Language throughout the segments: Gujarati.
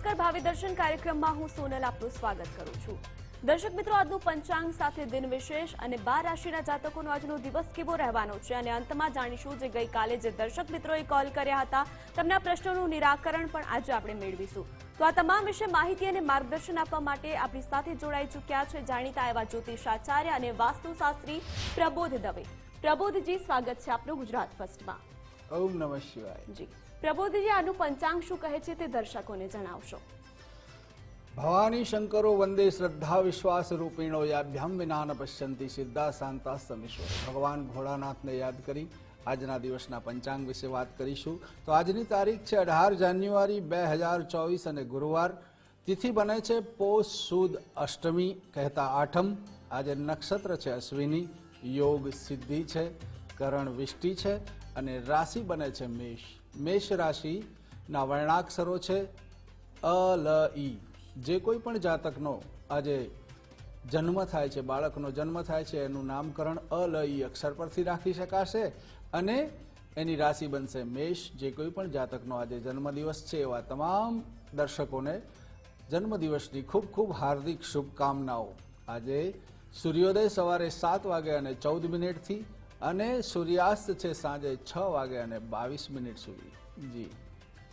નમસ્કાર ભાવિ દર્શન કાર્યક્રમમાં હું સોનલ આપનું સ્વાગત કરું છું. દર્શક મિત્રો આજનું પંચાંગ સાથે દિન વિશેષ અને બાર રાશિના જાતકોનો આજનો દિવસ કેવો રહેવાનો છે અને અંતમાં જાણીશું જે ગઈકાલે જે દર્શક મિત્રોએ કોલ કર્યા હતા તેમના પ્રશ્નોનું નિરાકરણ પણ આજે આપણે મેળવીશું. તો આ તમામ વિશે માહિતી અને માર્ગદર્શન આપવા માટે આપણી સાથે જોડાઈ ચૂક્યા છે જાણીતા એવા જ્યોતિષાચાર્ય અને વાસ્તુશાસ્ત્રી પ્રબોધ દવે. પ્રબોધજી સ્વાગત છે આપનું ગુજરાત ફર્સ્ટમાં. ઓમ નમઃ શિવાય. જી. પ્રબોધજી, આનું પંચાંગ શું કહે છે તે દર્શકોને જણાવશો. ભવાની શંકરો વંદે શ્રદ્ધા વિશ્વાસ રૂપિણો યાભ્યામ વિના પશ્યંતી સિદ્ધા શાંતા સમીશ્વર ભગવાન ભોળાનાથને યાદ કરી આજના દિવસના પંચાંગ વિશે વાત કરીશું. તો આજની તારીખ છે અઢાર જાન્યુઆરી બે હજાર ચોવીસ અને ગુરુવાર. તિથિ બને છે પોષ સુદ અષ્ટમી કહેતા આઠમ. આજે નક્ષત્ર છે અશ્વિની, યોગ સિદ્ધિ છે, કરણ વિષ્ટિ છે અને રાશિ બને છે મેષ. મેષ રાશિના વર્ણાક્ષરો છે. અ, લ, ઈ. જે કોઈ પણ જાતકનો આજે જન્મ થાય છે, બાળકનો જન્મ થાય છે, એનું નામકરણ અ, લ, ઈ અક્ષર પરથી રાખી શકાશે અને એની રાશિ બનશે મેષ. જે કોઈ પણ જાતકનો આજે જન્મદિવસ છે, એવા તમામ દર્શકોને જન્મદિવસની ખૂબ ખૂબ હાર્દિક શુભકામનાઓ. આજે સૂર્યોદય સવારે સાત વાગે અને ચૌદ મિનિટથી અને સૂર્યાસ્ત છે સાંજે છ વાગે અને બાવીસ મિનિટ સુધી. જી.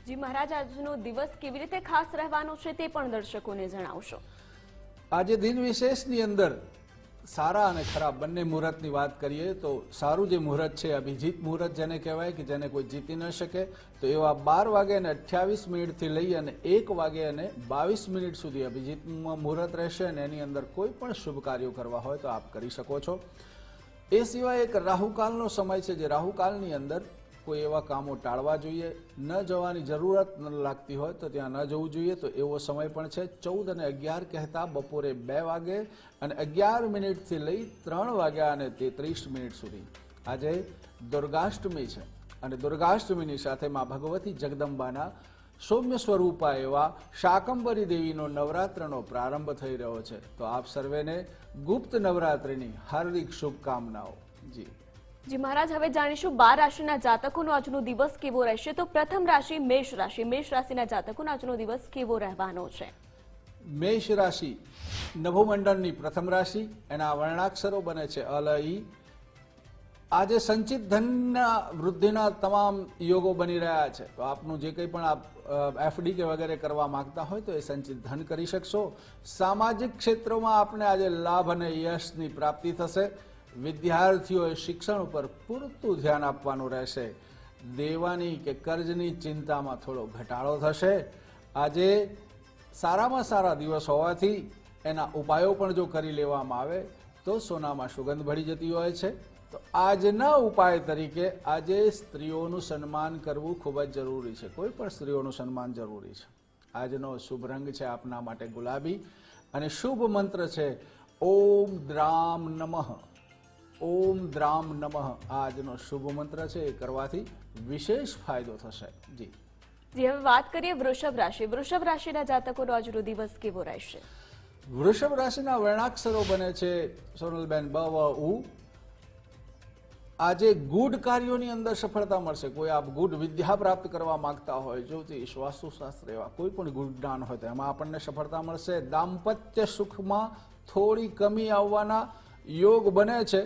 જી મહારાજ આજનો દિવસ કેવી રીતે ખાસ રહેવાનો છે તે પણ દર્શકોને જણાવશો. આજે દિન વિશેષની અંદર સારા અને ખરાબ બંને મુહૂર્તની વાત કરીએ તો સારું જે મુહૂર્ત છે અભિજીત મુહૂર્ત જેને કહેવાય કે જેને કોઈ જીતી ન શકે તો એવા બાર વાગે અને અઠ્યાવીસ મિનિટથી લઈ અને એક વાગે અને બાવીસ મિનિટ સુધી અભિજીત મુહૂર્ત રહેશે અને એની અંદર કોઈ પણ શુભ કાર્યો કરવા હોય તો આપ કરી શકો છો. એ સિવાય એક રાહુકાલનો સમય છે જે રાહુકાલની અંદર કોઈ એવા કામો ટાળવા જોઈએ. ન જવાની જરૂરત ન લાગતી હોય તો ત્યાં ન જવું જોઈએ તો એવો સમય પણ છે. ચૌદ અને અગિયાર કહેતા બપોરે બે વાગે અને અગિયાર મિનિટથી લઈ ત્રણ વાગ્યા અને તેત્રીસ મિનિટ સુધી. આજે દુર્ગાષ્ટમી છે અને દુર્ગાષ્ટમીની સાથે મા ભગવતી જગદંબાના સૌમ્ય સ્વરૂપા એવા શાકંબરી દેવીનો નવરાત્રનો પ્રારંભ થઈ રહ્યો છે. તો આપ સર્વેને ગુપ્ત નવરાત્રિની હાર્દિક શુભકામનાઓ. જી. જી મહારાજ હવે જાણીશું બાર રાશિના જાતકોનો આજનો દિવસ કેવો રહેશે? તો પ્રથમ રાશિ મેષ રાશિ. મેષ રાશિના જાતકોનો આજનો દિવસ કેવો રહેવાનો છે? મેષ રાશિ નભોમંડળની પ્રથમ રાશિ. એના વર્ણાક્ષરો બને છે અલ ઈ આજે સંચિત ધનના વૃદ્ધિના તમામ યોગો બની રહ્યા છે. તો આપનું જે કંઈ પણ આપ એફડી કે વગેરે કરવા માંગતા હોય તો એ સંચિત ધન કરી શકશો. સામાજિક ક્ષેત્રોમાં આપને આજે લાભ અને યશની પ્રાપ્તિ થશે. વિદ્યાર્થીઓએ શિક્ષણ ઉપર પૂરતું ધ્યાન આપવાનું રહેશે. દેવાની કે કર્જની ચિંતામાં થોડો ઘટાડો થશે. આજે સારામાં સારા દિવસ હોવાથી એના ઉપાયો પણ જો કરી લેવામાં આવે તો સોનામાં સુગંધ ભળી જતી હોય છે. તો આજના ઉપાય તરીકે આજે સ્ત્રીઓનું સન્માન કરવું ખૂબ જ જરૂરી છે. કોઈ પણ સ્ત્રીઓનું સન્માન જરૂરી છે. આજનો શુભ રંગ છે આપના માટે ગુલાબી અને શુભ મંત્ર છે ઓમ દ્રામ નમઃ. ઓમ દ્રામ નમઃ. આજનો શુભ મંત્ર છે એ કરવાથી વિશેષ ફાયદો થશે. જી. જી હવે વાત કરીએ વૃષભ રાશિ. વૃષભ રાશિના જાતકોનો આજનો દિવસ કેવો રહેશે? વૃષભ રાશિના વર્ણાક્ષરો બને છે સોનલબેન બ વ ઉ આજે ગુડ કાર્યોની અંદર સફળતા મળશે. કોઈ આપ ગુડ વિદ્યા પ્રાપ્ત કરવા માંગતા હોય જ્યોતિષ વાસ્તુશાસ્ત્ર એવા કોઈ પણ ગુડ જ્ઞાન હોય, તો એમાં આપણને સફળતા મળશે. દાંપત્ય સુખમાં થોડી કમી આવવાના યોગ બને છે.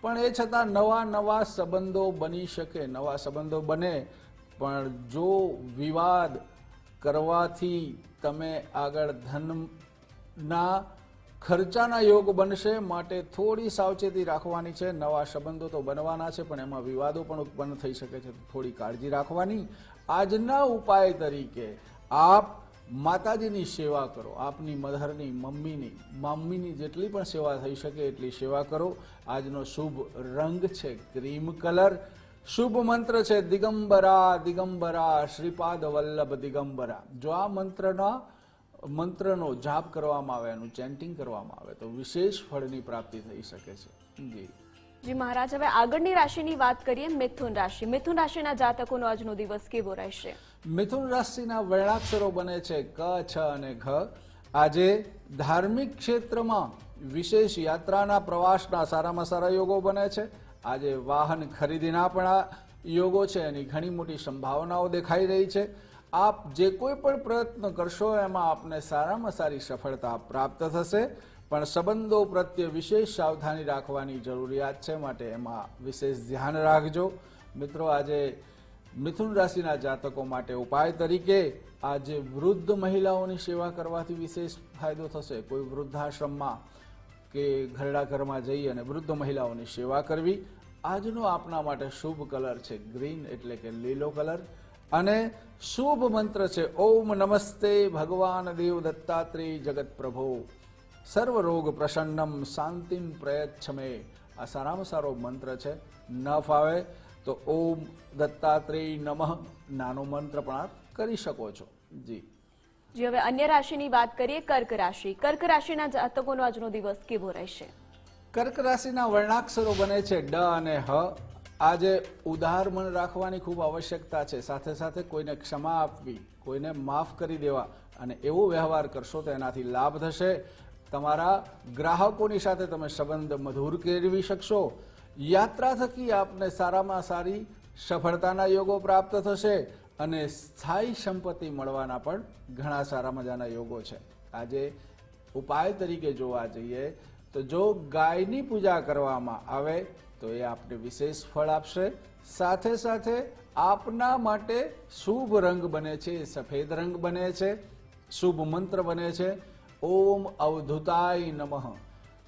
પણ એ છતાં નવા નવા સંબંધો બની શકે. નવા સંબંધો બને, પણ જો વિવાદ કરવાથી તમે આગળ ધનના ખર્ચાના યોગ બનશે માટે થોડી સાવચેતી રાખવાની છે. નવા સંબંધો તો બનવાના છે, પણ એમાં વિવાદો પણ ઉત્પન્ન થઈ શકે છે. થોડી કાળજી રાખવાની. આજના ઉપાય તરીકે આપ માતાજીની સેવા કરો. આપની મધરની, મમ્મીની મમ્મીની જેટલી પણ સેવા થઈ શકે એટલી સેવા કરો. આજનો શુભ રંગ છે ક્રીમ કલર. શુભ મંત્ર છે દિગંબરા દિગંબરા, શ્રીપાદ વલ્લભ દિગંબરા. જો આ મંત્રના મંત્રનો જાપ કરવામાં આવે એનું ચેન્ટિંગ કરવામાં આવે તો વિશેષ ફળની પ્રાપ્તિ થઈ શકે છે. જી. જી મહારાજ હવે આગળની રાશિની વાત કરીએ મિથુન રાશિ. મિથુન રાશિના જાતકોનો આજનો દિવસ કેવો રહેશે? મિથુન રાશિના વર્ણાક્ષરો બને છે ક છ અને ઘ. આજે ધાર્મિક ક્ષેત્રમાં વિશેષ યાત્રાના પ્રવાસના સારામાં સારા યોગો બને છે. આજે વાહન ખરીદીના પણ આ યોગો છે એની ઘણી મોટી સંભાવનાઓ દેખાઈ રહી છે. આપ જે કોઈ પણ પ્રયત્ન કરશો, એમાં આપને સારામાં સારી સફળતા પ્રાપ્ત થશે. પણ સંબંધો પ્રત્યે વિશેષ સાવધાની રાખવાની જરૂરિયાત છે માટે એમાં વિશેષ ધ્યાન રાખજો. મિત્રો, આજે મિથુન રાશિના જાતકો માટે ઉપાય તરીકે આજે વૃદ્ધ મહિલાઓની સેવા કરવાથી વિશેષ ફાયદો થશે. કોઈ વૃદ્ધાશ્રમમાં કે ઘરડા ઘરમાં જઈ અને વૃદ્ધ મહિલાઓની સેવા કરવી. આજનો આપના માટે શુભ કલર છે ગ્રીન એટલે કે લીલો કલર. અને શુભ મંત્ર છે. ઓમ નમસ્તે ભગવાન દેવ દત્તાત્રેય જગત પ્રભો. સર્વ રોગ પ્રસન્નમ શાંતિમ પ્રયચ્છમે. આ સારામાં સારો મંત્ર છે. ન ફાવે તો ઓમ દત્તાત્રેય નમઃ નાનો મંત્ર પણ આપ કરી શકો છો. જી. જે હવે અન્ય રાશિની વાત કરીએ કર્ક રાશિ. કર્ક રાશિના જાતકોનો આજનો દિવસ કેવો રહેશે? કર્ક રાશિના વર્ણાક્ષરો બને છે ડ અને હ. આજે ઉદાર મન રાખવાની ખૂબ આવશ્યકતા છે. સાથે સાથે કોઈને ક્ષમા આપવી, કોઈને માફ કરી દેવા અને એવો વ્યવહાર કરશો તો એનાથી લાભ થશે. તમારા ગ્રાહકોની સાથે તમે સંબંધ મધુર કેળવી શકશો. યાત્રા થકી આપને સારામાં સારી સફળતાના યોગો પ્રાપ્ત થશે અને સ્થાયી સંપત્તિ મળવાના પણ ઘણા સારા મજાના યોગો છે. આજે ઉપાય તરીકે જોવા જઈએ તો જો ગાયની પૂજા કરવામાં આવે તો એ આપને વિશેષ ફળ આપશે. સાથે સાથે આપના માટે શુભ રંગ બને છે સફેદ રંગ બને છે, શુભ મંત્ર બને છે. ઓમ અવધુતાય નમઃ.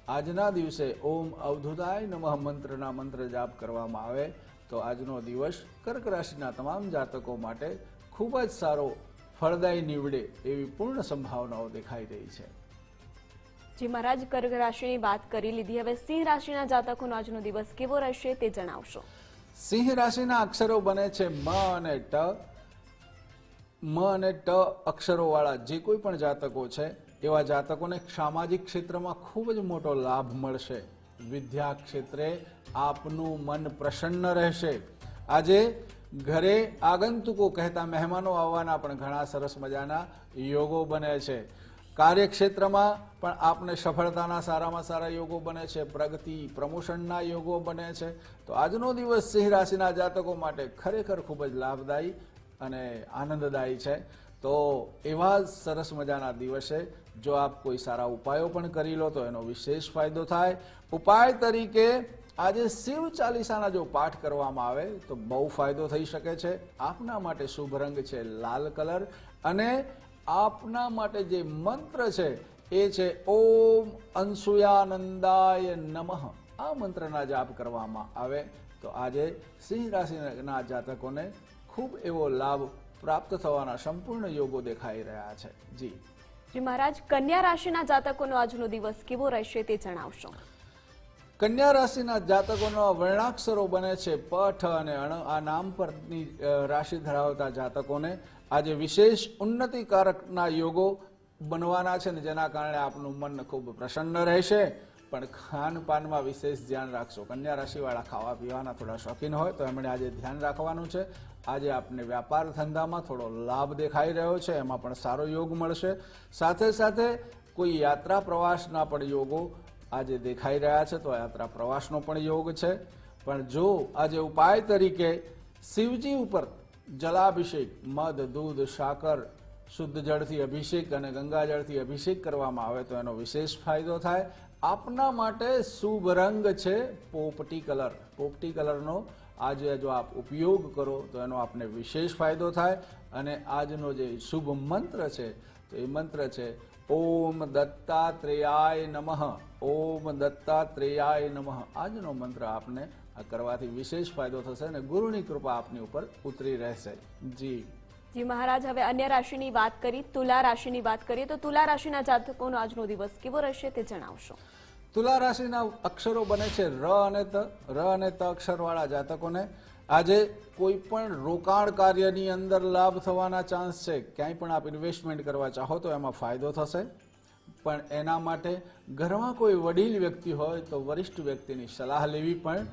આજના દિવસે ઓમ અવધુતાય નમઃ મંત્રના મંત્ર જાપ કરવામાં આવે. તો આજનો દિવસ કર્ક રાશિના તમામ જાતકો માટે ખૂબ જ સારો ફળદાયી નીવડે એવી પૂર્ણ સંભાવનાઓ દેખાઈ રહી છે. જે મહારાજ, કર્ક રાશિની વાત કરી લીધી. હવે સિંહ રાશિના જાતકોનો આજનો દિવસ કેવો રહેશે તે જણાવશો. સિંહ રાશિના અક્ષરો બને છે મ અને ટ. મ અને ટ અક્ષરોવાળા જે કોઈ પણ જાતકો છે, એવા જાતકોને સામાજિક ક્ષેત્રમાં ખૂબ જ મોટો લાભ મળશે. વિદ્યા ક્ષેત્રે આપનું મન પ્રસન્ન રહેશે. આજે ઘરે આગંતુકો કહેતા મહેમાનો આવવાના પણ ઘણા સરસ મજાના યોગો બને છે. કાર્યક્ષેત્રમાં પણ આપને સફળતાના સારામાં સારા યોગો બને છે, પ્રગતિ પ્રમોશનના યોગો બને છે. તો આજનો દિવસ સિંહ રાશિના જાતકો માટે ખરેખર ખૂબ જ લાભદાયી અને આનંદદાયી છે. તો એવા સરસ મજાના દિવસે જો આપ કોઈ સારા ઉપાયો પણ કરી લો તો એનો વિશેષ ફાયદો થાય. ઉપાય તરીકે આજે શિવ ચાલીસાના જો પાઠ કરવામાં આવે તો બહુ ફાયદો થઈ શકે છે. આપના માટે શુભ રંગ છે લાલ કલર અને આપના માટે જે મંત્ર છે એ છે ઓમ અંશુયાનંદાય નમઃ. આ મંત્રના જાપ કરવામાં આવે. તો આજે સિંહ રાશિના જાતકોને ખૂબ એવો લાભ પ્રાપ્ત થવાના સંપૂર્ણ યોગો દેખાઈ રહ્યા છે. જી. જી મહારાજ કન્યા રાશિના જાતકોનો આજનો દિવસ કેવો રહેશે તે જણાવશો. કન્યા રાશિના જાતકોનો વર્ણાક્ષરો બને છે પઠ અને અણ. આ નામ પરની રાશિ ધરાવતા જાતકોને આજે વિશેષ ઉન્નતિકારકના યોગો બનવાના છે ને જેના કારણે આપનું મન ખૂબ પ્રસન્ન રહેશે. પણ ખાનપાનમાં વિશેષ ધ્યાન રાખશો. કન્યા રાશિવાળા ખાવા પીવાના થોડા શોખીન હોય તો એમણે આજે ધ્યાન રાખવાનું છે. આજે આપને વ્યાપાર ધંધામાં થોડો લાભ દેખાઈ રહ્યો છે. એમાં પણ સારો યોગ મળશે. સાથે સાથે કોઈ યાત્રા પ્રવાસના પણ યોગો આજે દેખાઈ રહ્યા છે તો યાત્રા પ્રવાસનો પણ યોગ છે. પણ જો આજે ઉપાય તરીકે શિવજી ઉપર જલાભિષેક, મધ, દૂધ, સાકર, શુદ્ધ જળથી અભિષેક અને ગંગાજળથી અભિષેક કરવામાં આવે તો એનો વિશેષ ફાયદો થાય. આપના માટે શુભ રંગ છે પોપટી કલર. પોપટી કલરનો આજે જો આપ ઉપયોગ કરો તો એનો આપને વિશેષ ફાયદો થાય. અને આજનો જે શુભ મંત્ર છે, તો એ મંત્ર છે, ઓમ દત્તાત્રેયાય નમઃ. ઓમ દત્તાત્રેયાય નમઃ. આજનો મંત્ર આપને આ કરવાથી વિશેષ ફાયદો થશે અને ગુરુની કૃપા આપની ઉપર ઉતરી રહેશે. જી. જી મહારાજ હવે અન્ય રાશિની વાત કરી તુલા રાશિની વાત કરીએ તો તુલા રાશિના જાતકોનો આજનો દિવસ કેવો રહેશે તે જણાવશો. તુલા રાશિના અક્ષરો બને છે ર અને ત. ર અને ત અક્ષરવાળા જાતકોને આજે કોઈ પણ રોકાણ કાર્યની અંદર લાભ થવાના ચાન્સ છે. ક્યાંય પણ આપ ઇન્વેસ્ટમેન્ટ કરવા ચાહો તો એમાં ફાયદો થશે. પણ એના માટે ઘરમાં કોઈ વડીલ વ્યક્તિ હોય તો વરિષ્ઠ વ્યક્તિની સલાહ લેવી પણ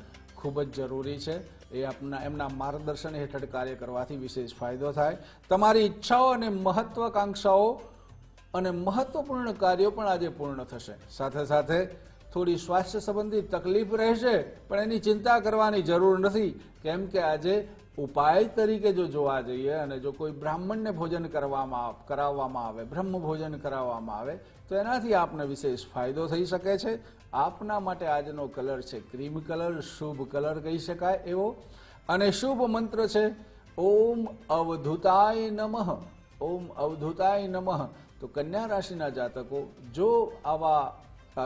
ખૂબ જ જરૂરી છે. એ આપના, એમના માર્ગદર્શન હેઠળ કાર્ય કરવાથી વિશેષ ફાયદો થાય. તમારી ઈચ્છાઓ અને મહત્વાકાંક્ષાઓ અને મહત્વપૂર્ણ કાર્યો પણ આજે પૂર્ણ થશે. સાથે સાથે થોડી સ્વાસ્થ્ય સંબંધી તકલીફ રહેશે, પણ એની ચિંતા કરવાની જરૂર નથી. કેમ કે આજે ઉપાય તરીકે જો જોવા જઈએ અને જો કોઈ બ્રાહ્મણને ભોજન કરવામાં, કરાવવામાં આવે, બ્રહ્મ ભોજન કરાવવામાં આવે, તો એનાથી આપને વિશેષ ફાયદો થઈ શકે છે. આપના માટે આજનો કલર છે ક્રીમ કલર, શુભ કલર કહી શકાય એવો. અને શુભ મંત્ર છે, ઓમ અવધૂતાય નમઃ, ઓમ અવધૂતાય નમઃ. તો કન્યા રાશિના જાતકો, જો આવા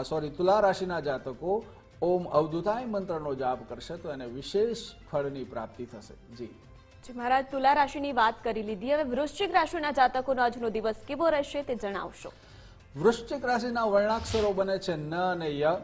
સોરી તુલા રાશિના જાતકો ઓમ અવધૂતાય મંત્રનો જાપ કરશે, તો એને વિશેષ ફળની પ્રાપ્તિ થશે. જી. જી, મહારાજ, તુલા રાશિની વાત કરી લીધી. હવે વૃશ્ચિક રાશિના જાતકોનો આજનો દિવસ કેવો રહેશે તે જણાવશો. વૃશ્ચિક રાશિના વર્ણાક્ષરો બને છે ન અને ય.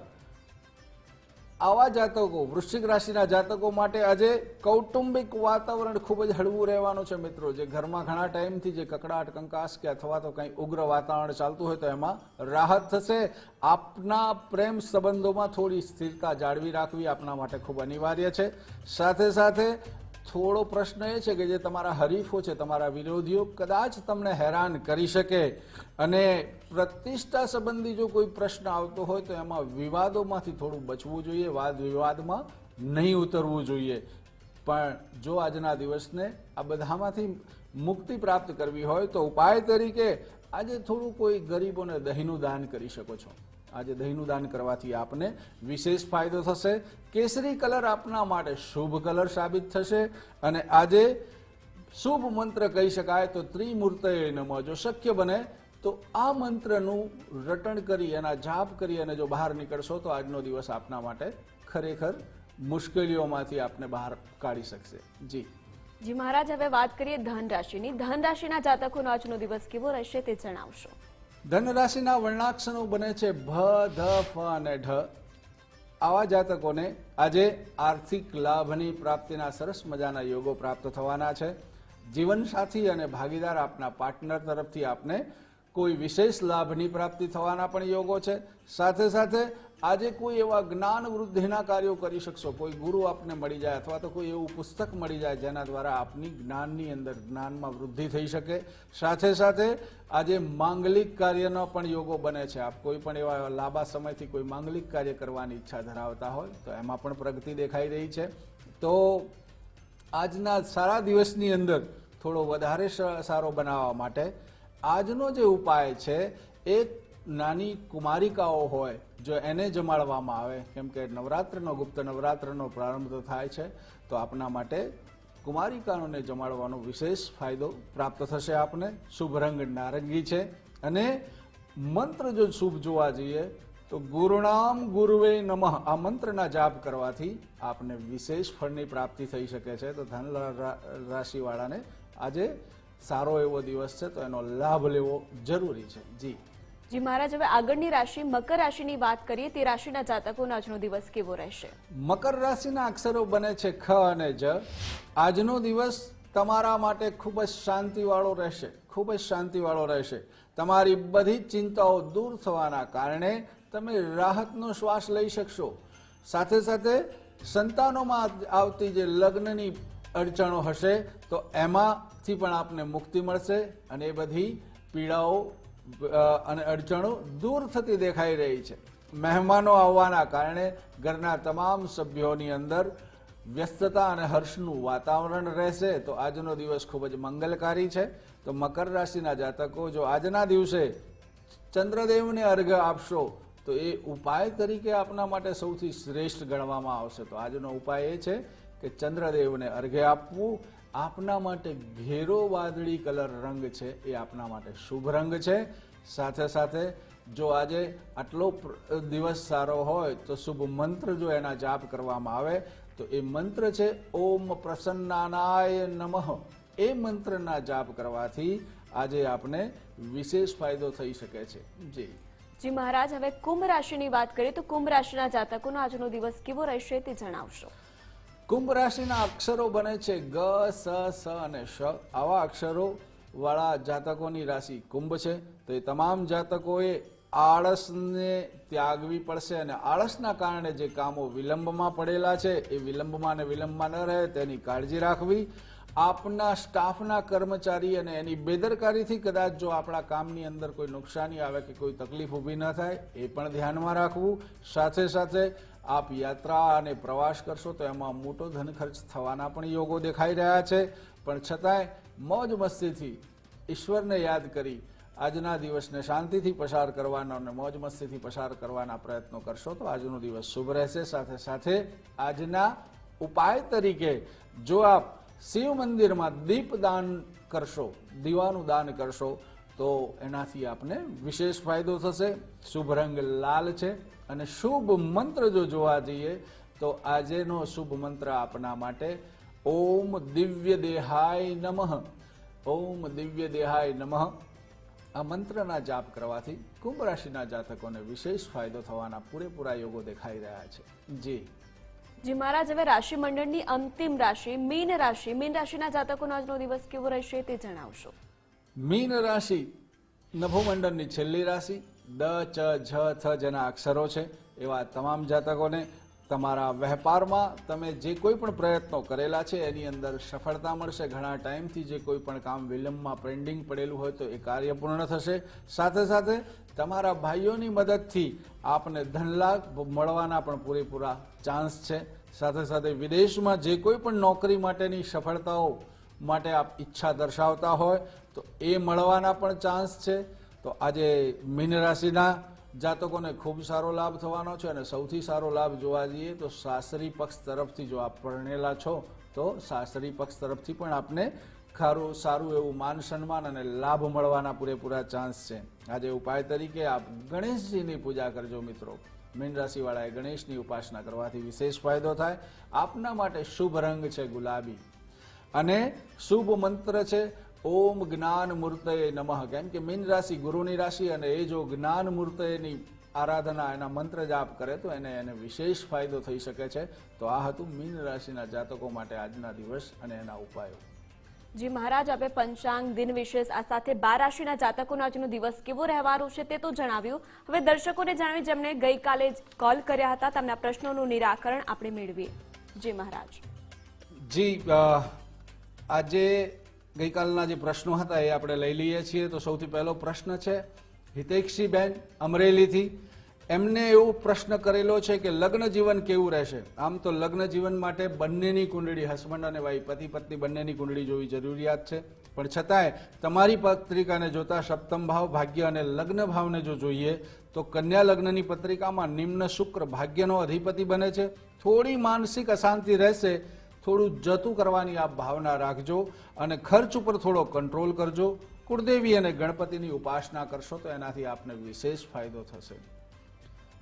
આવા જાતકો, વૃશ્ચિક રાશિના જાતકો માટે આજે કૌટુંબિક વાતાવરણ ખૂબ જ હળવું રહેવાનું છે મિત્રો. જે ઘરમાં ઘણા ટાઈમથી જે કકડાટ, કંકાસ કે અથવા તો કંઈ ઉગ્ર વાતાવરણ ચાલતું હોય તો એમાં રાહત થશે. આપના પ્રેમ સંબંધોમાં થોડી સ્થિરતા જાળવી રાખવી આપના માટે ખૂબ અનિવાર્ય છે. સાથે સાથે થોડો પ્રશ્ન એ છે કે જે તમારા હરીફો છે, તમારા વિરોધીઓ કદાચ તમને હેરાન કરી શકે. અને પ્રતિષ્ઠા સંબંધી જો કોઈ પ્રશ્ન આવતો હોય તો એમાં વિવાદોમાંથી થોડું બચવું જોઈએ, વાદ વિવાદમાં નહીં ઉતરવું જોઈએ. પણ જો આજના દિવસને આ બધામાંથી મુક્તિ પ્રાપ્ત કરવી હોય તો ઉપાય તરીકે આજે થોડું કોઈ ગરીબોને દહીંનું દાન કરી શકો છો. આજે દહીંનું દાન કરવાથી આપને વિશેષ ફાયદો થશે. કેસરી કલર આપના માટે શુભ કલર સાબિત થશે અને આજે શુભ મંત્ર કહી શકાય તો ત્રિમૂર્તય નમઃ. જો શક્ય બને તો આ મંત્રનું રટણ કરી એના જાપ કરી અને જો બહાર નીકળશો તો આજનો દિવસ આપના માટે ખરેખર મુશ્કેલીઓમાંથી આપને બહાર કાઢી શકશે. જી. જી મહારાજ, હવે વાત કરીએ ધન રાશિની ધન રાશિના જાતકોનો આજનો દિવસ કેવો રહેશે તે જણાવશો. ધન રાશિના વર્ણાક્ષરો બને છે ભ, ધ, ફ અને ઢ. આવા જાતકોને આજે આર્થિક લાભની પ્રાપ્તિના સરસ મજાના યોગો પ્રાપ્ત થવાના છે. જીવનસાથી અને ભાગીદાર આપના પાર્ટનર તરફથી આપને કોઈ વિશેષ લાભની પ્રાપ્તિ થવાના પણ યોગો છે. સાથે સાથે આજે કોઈ એવા જ્ઞાન વૃદ્ધિના કાર્યો કરી શકશો. કોઈ ગુરુ આપને મળી જાય અથવા તો કોઈ એવું પુસ્તક મળી જાય જેના દ્વારા આપની જ્ઞાનની અંદર જ્ઞાનમાં વૃદ્ધિ થઈ શકે. સાથે સાથે આજે માંગલિક કાર્યનો પણ યોગો બને છે. આપ કોઈ પણ એવા લાંબા સમયથી કોઈ માંગલિક કાર્ય કરવાની ઈચ્છા ધરાવતા હોય તો એમાં પણ પ્રગતિ દેખાઈ રહી છે. તો આજના સારા દિવસની અંદર થોડો વધારે સારો બનાવવા માટે આજનો જે ઉપાય છે એ નાની કુમારિકાઓ હોય, જો એને જમાડવામાં આવે, કેમ કે નવરાત્રનો, ગુપ્ત નવરાત્રનો પ્રારંભ તો થાય છે, તો આપના માટે કુમારિકાઓને જમાડવાનો વિશેષ ફાયદો પ્રાપ્ત થશે આપને. શુભ રંગ નારંગી છે અને મંત્ર જો શુભ જોવા જઈએ, તો ગુરુનામ ગુરુવે નમઃ, આ મંત્રના જાપ કરવાથી આપને વિશેષ ફળની પ્રાપ્તિ થઈ શકે છે. તો ધન રાશિવાળાને આજે સારો એવો દિવસ છે, તો એનો લાભ લેવો જરૂરી છે. જી. જી મહારાજ, હવે આગળની રાશિ મકર રાશિની વાત કરીએ, તે રાશિના જાતકોનો આજનો દિવસ કેવો રહેશે? મકર રાશિના અક્ષરો બને છે ખ અને જ. આજનો દિવસ તમારા માટે ખૂબ જ શાંતિવાળો રહેશે, ખૂબ જ શાંતિવાળો રહેશે. તમારી બધી ચિંતાઓ દૂર થવાના કારણે તમે રાહતનો શ્વાસ લઈ શકશો. સાથે સાથે સંતાનોમાં આવતી જે લગ્નની અડચણો હશે, તો એમાંથી પણ આપને મુક્તિ મળશે અને એ બધી પીડાઓ અને અડચણો દૂર થતી દેખાઈ રહી છે. મહેમાનો આવવાના કારણે ઘરના તમામ સભ્યોની અંદર વ્યસ્તતા અને હર્ષનું વાતાવરણ રહેશે. તો આજનો દિવસ ખૂબ જ મંગલકારી છે. તો મકર રાશિના જાતકો, જો આજના દિવસે ચંદ્રદેવને અર્ઘ આપશો, તો એ ઉપાય તરીકે આપના માટે સૌથી શ્રેષ્ઠ ગણવામાં આવશે. તો આજનો ઉપાય એ છે કે ચંદ્રદેવને અર્ઘ્ય આપવું આપના માટે ઘેરો વાદળી કલર રંગ છે, એ આપના માટે શુભ રંગ છે. સાથે સાથે જો આજે આટલો દિવસ સારો હોય તો શુભ મંત્ર જો એના જાપ કરવામાં આવે, તો એ મંત્ર છે, ઓમ પ્રસન્નાનાય નમઃ. એ મંત્રના જાપ કરવાથી આજે આપને વિશેષ ફાયદો થઈ શકે છે. જી. જી મહારાજ, હવે કુંભ રાશિની વાત કરીએ તો કુંભ રાશિના જાતકોનો આજનો દિવસ કેવો રહેશે તે જણાવશો. કુંભ રાશિના અક્ષરો બને છે ગ, સ સ અને શ. આવા અક્ષરો વાળા જાતકોની રાશિ કુંભ છે. તો એ તમામ જાતકોએ આળસને ત્યાગવી પડશે અને આળસના કારણે જે કામો વિલંબમાં પડેલા છે, એ વિલંબમાં ને વિલંબમાં ન રહે, તેની કાળજી રાખવી. આપના સ્ટાફના કર્મચારી અને એની બેદરકારીથી કદાચ જો આપણા કામની અંદર કોઈ નુકસાની આવે કે કોઈ તકલીફ ઊભી ન થાય, એ પણ ધ્યાનમાં રાખવું. સાથે સાથે આપ યાત્રા અને પ્રવાસ કરશો તો એમાં મોટો ધન ખર્ચ થવાના પણ યોગો દેખાઈ રહ્યા છે. પણ છતાંય મોજ મસ્તીથી ઈશ્વરને યાદ કરી આજના દિવસને શાંતિથી પસાર કરવાનો અને મોજ મસ્તીથી પસાર કરવાના પ્રયત્નો કરશો તો આજનો દિવસ શુભ રહેશે. સાથે સાથે આજના ઉપાય તરીકે જો આપ શિવ મંદિરમાં દીપદાન કરશો, દીવાનું દાન કરશો તો એનાથી આપને વિશેષ ફાયદો થશે. શુભ રંગ લાલ છે. અને શુભ મંત્ર જો જોવા જઈએ તો આજેનો શુભ મંત્ર આપના માટે ઓમ દિવ્ય દેહાય નમઃ. ઓમ દિવ્ય દેહાય નમઃ. આ મંત્રના જાપ કરવાથી કુંભ રાશિના જાતકોને વિશેષ ફાયદો થવાના પૂરેપૂરા યોગો દેખાઈ રહ્યા છે. જી. જી મહારાજ હવે રાશિ મંડળની અંતિમ રાશિ મીન રાશિ મીન રાશિના જાતકોનો આજનો દિવસ કેવો રહેશે તે જણાવશો. મીન રાશિ નભોમંડળની છેલ્લી રાશિ દ, ચ, ઝ, થ જેના અક્ષરો છે, એવા તમામ જાતકોને તમારા વેપારમાં તમે જે કોઈ પણ પ્રયત્નો કરેલા છે, એની અંદર સફળતા મળશે. ઘણા ટાઈમથી જે કોઈ પણ કામ વિલંબમાં પેન્ડિંગ પડેલું હોય તો એ કાર્ય પૂર્ણ થશે. સાથે સાથે તમારા ભાઈઓની મદદથી આપને ધનલાભ મળવાના પણ પૂરેપૂરા ચાન્સ છે. સાથે સાથે વિદેશમાં જે કોઈ પણ નોકરી માટેની સફળતાઓ માટે આપ ઈચ્છા દર્શાવતા હોય તો એ મળવાના પણ ચાન્સ છે. તો આજે મીન રાશિના જાતકોને ખૂબ સારો લાભ થવાનો છે અને સૌથી સારો લાભ જોવા જઈએ તો સાસરી પક્ષ તરફથી જો આપ પરણેલા છો, તો સાસરી પક્ષ તરફથી પણ આપને ખારું, સારું એવું માન સન્માન અને લાભ મળવાના પૂરેપૂરા ચાન્સ છે. આજે ઉપાય તરીકે આપ ગણેશજીની પૂજા કરજો મિત્રો. મીન રાશિવાળાએ ગણેશની ઉપાસના કરવાથી વિશેષ ફાયદો થાય. આપના માટે શુભ રંગ છે ગુલાબી. અને શુભ મંત્ર છે ઓમ જ્ઞાન મૂર્તય નમઃ. કેમ કે મીન રાશિ ગુરુની રાશિ અને એ જો જ્ઞાન મૂર્તયની આરાધના એના મંત્ર જાપ કરે તો એને એને વિશેષ ફાયદો થઈ શકે છે. તો આ હતું મીન રાશિના જાતકો માટે આજના દિવસ અને એના ઉપાયો. જી મહારાજ આપે પંચાંગ દિન વિશેષ આ સાથે બાર રાશિના જાતકોનો આજનો દિવસ કેવો રહેવાનો છે તે તો જણાવ્યું. હવે દર્શકોને જણાવી જેમણે ગઈકાલે કોલ કર્યા હતા તેમના પ્રશ્નોનું નિરાકરણ આપણે મેળવીએ. જી મહારાજ. જી આજે ગઈકાલના જે પ્રશ્નો હતા એ આપણે લઈ લઈએ છીએ. તો સૌથી પહેલો પ્રશ્ન છે હિતેક્ષીબેન અમરેલીથી એમને એવો પ્રશ્ન કરેલો છે કે લગ્ન જીવન કેવું રહેશે? આમ તો લગ્ન જીવન માટે બંનેની કુંડળી, હસબન્ડ અને વાઈ પતિ પત્ની બંનેની કુંડળી જોવી જરૂરિયાત છે. પણ છતાંય તમારી પત્રિકાને જોતા સપ્તમ ભાવ ભાગ્ય અને લગ્ન ભાવને જો જોઈએ, તો કન્યા લગ્નની પત્રિકામાં નિમ્ન શુક્ર ભાગ્યનો અધિપતિ બને છે. થોડી માનસિક અશાંતિ રહેશે થોડું જતું કરવાની આપ ભાવના રાખજો અને ખર્ચ ઉપર થોડો કંટ્રોલ કરજો. કુળદેવી અને ગણપતિની ઉપાસના કરશો તો એનાથી આપને વિશેષ ફાયદો થશે.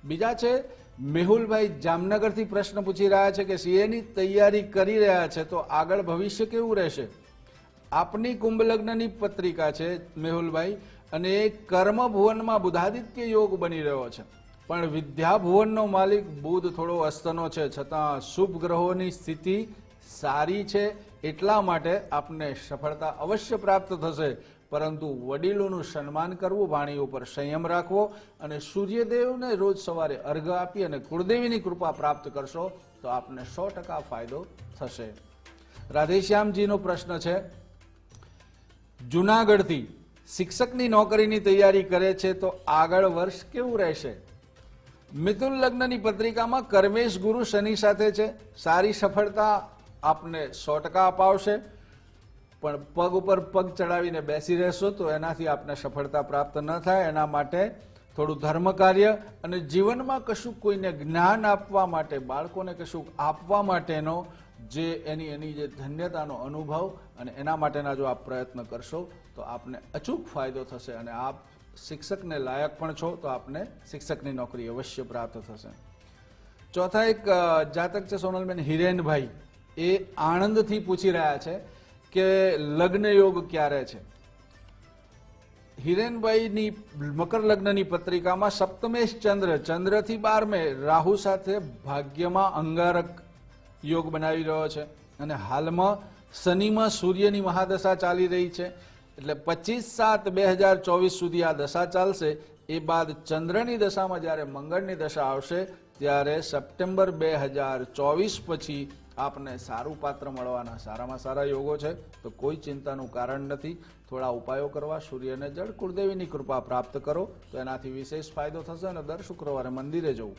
બીજા છે, મેહુલભાઈ જામનગરથી પ્રશ્ન પૂછી રહ્યા છે કે સીએની તૈયારી કરી રહ્યા છે તો આગળ ભવિષ્ય કેવું રહેશે? આપની કુંભ લગ્નની પત્રિકા છે, મેહુલભાઈ, અને એ કર્મ ભુવનમાં બુધાદિત્ય યોગ બની રહ્યો છે. પણ વિદ્યાભુવનનો માલિક બુધ થોડો અસ્તનો છે, છતાં શુભ ગ્રહોની સ્થિતિ સારી છે એટલા માટે આપને સફળતા અવશ્ય પ્રાપ્ત થશે. પરંતુ વડીલોનું સન્માન કરવું, વાણી ઉપર સંયમ રાખવો અને સૂર્યદેવને રોજ સવારે અર્ઘ આપી અને કુળદેવીની કૃપા પ્રાપ્ત કરશો, તો આપને સો ટકા ફાયદો થશે. રાધેશ્યામજીનો પ્રશ્ન છે, જુનાગઢથી શિક્ષકની નોકરીની તૈયારી કરે છે તો આગળ વર્ષ કેવું રહેશે? મિથુન લગ્નની પત્રિકામાં કર્મેશ ગુરુ શનિ સાથે છે, સારી સફળતા આપને સો ટકા અપાવશે. પણ પગ ઉપર પગ ચડાવીને બેસી રહેશો તો એનાથી આપને સફળતા પ્રાપ્ત ન થાય. એના માટે થોડું ધર્મ કાર્ય અને જીવનમાં કશું કોઈને જ્ઞાન આપવા માટે, બાળકોને કશું આપવા માટેનો જે એની એની જે ધન્યતાનો અનુભવ અને એના માટેના જો આપ પ્રયત્ન કરશો તો આપને અચૂક ફાયદો થશે અને આપ શિક્ષકને લાયક પણ છો તો આપને શિક્ષકની નોકરી અવશ્ય પ્રાપ્ત થશે. ચોથા એક જાતક છે સોનલબેન હિરેનભાઈ. એ આણંદથી પૂછી રહ્યા છે કે લગ્ન યોગ ક્યારે છે? હિરેનભાઈની મકર લગ્નની પત્રિકામાં સપ્તમેશ ચંદ્ર, ચંદ્રથી બારમે રાહુ સાથે ભાગ્યમાં અંગારક યોગ બનાવી રહ્યો છે અને હાલમાં શનિમાં સૂર્યની મહાદશા ચાલી રહી છે. એટલે પચીસ સાત બે હજાર ચોવીસ સુધી આ દશા ચાલશે. એ બાદ ચંદ્રની દશામાં જ્યારે મંગળની દશા આવશે, ત્યારે સપ્ટેમ્બર બે હજાર ચોવીસ પછી આપને સારું પાત્ર મળવાના સારામાં સારા યોગો છે, તો કોઈ ચિંતાનું કારણ નથી. થોડા ઉપાયો કરવા, સૂર્યને જળ, કુળદેવીની કૃપા પ્રાપ્ત કરો, તો એનાથી વિશેષ ફાયદો થશે અને દર શુક્રવારે મંદિરે જવું.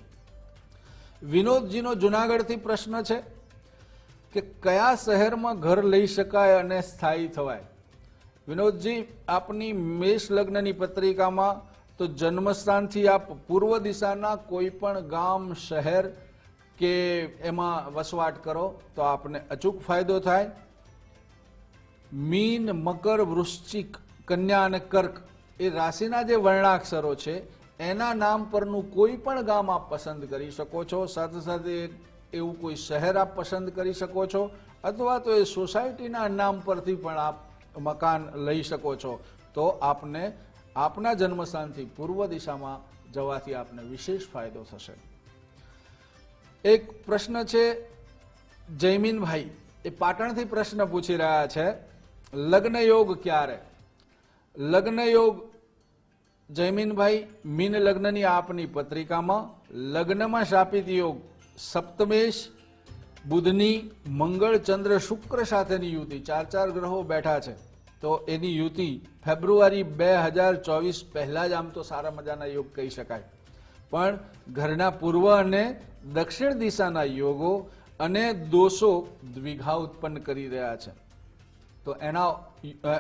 વિનોદજીનો જુનાગઢથી પ્રશ્ન છે કે કયા શહેરમાં ઘર લઈ શકાય અને સ્થાયી થવાય? વિનોદજી, આપની મેષ લગ્નની પત્રિકામાં તો જન્મસ્થાનથી આપ પૂર્વ દિશાના કોઈ પણ ગામ, શહેર કે એમાં વસવાટ કરો તો આપને અચૂક ફાયદો થાય. મીન, મકર, વૃશ્ચિક, કન્યા અને કર્ક એ રાશિના જે વર્ણાક્ષરો છે, એના નામ પરનું કોઈ પણ ગામ આપ પસંદ કરી શકો છો. સાથે સાથે એવું કોઈ શહેર આપ પસંદ કરી શકો છો અથવા તો એ સોસાયટીના નામ પરથી પણ આપ મકાન લઈ શકો છો. તો આપને આપના જન્મસ્થાનથી પૂર્વ દિશામાં જવાથી આપને વિશેષ ફાયદો થશે. એક પ્રશ્ન છે જયમીનભાઈ. એ પાટણથી પ્રશ્ન પૂછી રહ્યા છે લગ્ન યોગ ક્યારે? લગ્ન યોગ જયમીનભાઈ, મીન લગ્નની આપની પત્રિકામાં, લગ્નમાં શાપિત યોગ સપ્તમેશ, બુધની મંગળ, ચંદ્ર, શુક્ર સાથેની યુતિ. ચાર ચાર ગ્રહો બેઠા છે. તો એની યુતિ ફેબ્રુઆરી બે હજાર ચોવીસ પહેલાં જ આમ તો સારા મજાના યોગ કહી શકાય. પણ ઘરના પૂર્વ અને દક્ષિણ દિશાના યોગો અને દોષો દ્વિઘા ઉત્પન્ન કરી રહ્યા છે. તો એના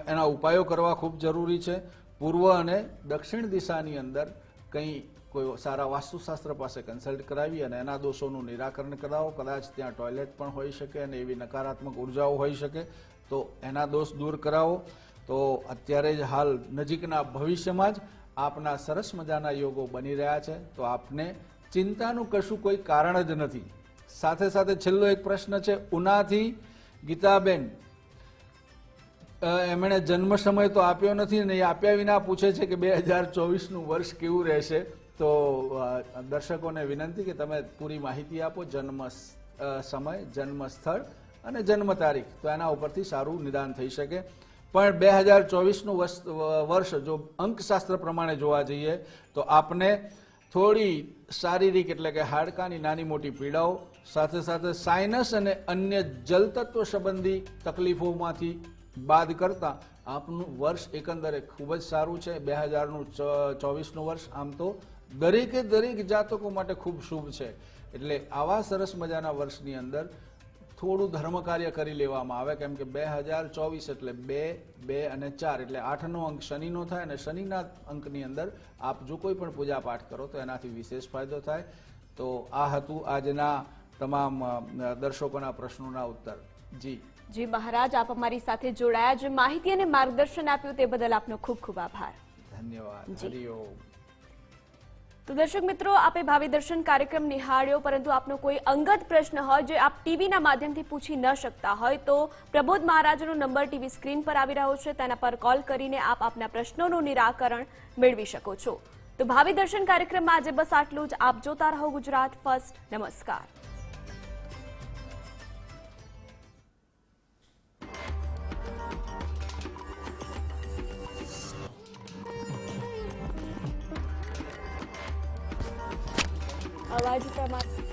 એના ઉપાયો કરવા ખૂબ જરૂરી છે. પૂર્વ અને દક્ષિણ દિશાની અંદર કંઈ કોઈ સારા વાસ્તુશાસ્ત્ર પાસે કન્સલ્ટ કરાવી અને એના દોષોનું નિરાકરણ કરાવો. કદાચ ત્યાં ટોયલેટ પણ હોઈ શકે અને એવી નકારાત્મક ઉર્જાઓ હોઈ શકે. તો એના દોષ દૂર કરાવો. તો અત્યારે જ હાલ નજીકના ભવિષ્યમાં જ આપના સરસ મજાના યોગો બની રહ્યા છે. તો આપને ચિંતાનું કશું કોઈ કારણ જ નથી. સાથે સાથે છેલ્લો એક પ્રશ્ન છે, ઉનાથી ગીતાબેન એમણે જન્મ સમય તો આપ્યો નથી ને એ આપ્યા વિના પૂછે છે કે બે હજાર ચોવીસનું વર્ષ કેવું રહેશે? તો દર્શકોને વિનંતી કે તમે પૂરી માહિતી આપો, જન્મ સમય, જન્મ સ્થળ અને જન્મ તારીખ. તો એના ઉપરથી સારું નિદાન થઈ શકે. પણ બે હજાર ચોવીસનું વર્ષ જો અંકશાસ્ત્ર પ્રમાણે જોવા જઈએ, તો આપને થોડી શારીરિક એટલે કે હાડકાની નાની મોટી પીડાઓ, સાથે સાથે સાયનસ અને અન્ય જલતત્વ સંબંધી તકલીફોમાંથી બાદ કરતાં આપનું વર્ષ એકંદરે ખૂબ જ સારું છે. બે હજારનું ચોવીસનું વર્ષ આમ તો દરેકે દરેક જાતકો માટે ખૂબ શુભ છે. એટલે આવા સરસ મજાના વર્ષની અંદર થોડું ધર્મ કાર્ય કરી લેવામાં આવે કેમ કે બે હજાર ચોવીસ એટલે બે બે અને ચાર એટલે આઠનો અંક શનિનો થાય અને શનિના અંકની અંદર આપ જો કોઈ પણ પૂજા પાઠ કરો તો એનાથી વિશેષ ફાયદો થાય. તો આ હતું આજના તમામ દર્શકોના પ્રશ્નોના ઉત્તર. જી. જી મહારાજ આપ અમારી સાથે જોડાયા. જે માહિતી અને માર્ગદર્શન આપ્યું તે બદલ આપનો ખૂબ ખૂબ આભાર. ધન્યવાદ. હરિઓમ તો દર્શક મિત્રો, આપે ભાવિ દર્શન કાર્યક્રમ નિહાળ્યો, પરંતુ આપનો કોઈ અંગત પ્રશ્ન હોય જે આપ ટીવીના માધ્યમથી પૂછી ન શકતા હોય, તો પ્રબોધ મહારાજનો નંબર ટીવી સ્ક્રીન પર આવી રહ્યો છે. તેના પર કોલ કરીને આપ આપના પ્રશ્નોનું નિરાકરણ મેળવી શકો છો. તો ભાવિ દર્શન કાર્યક્રમમાં આજે બસ આટલું જ. આપ જોતા રહો ગુજરાત ફર્સ્ટ. નમસ્કાર. અવાજ તમારો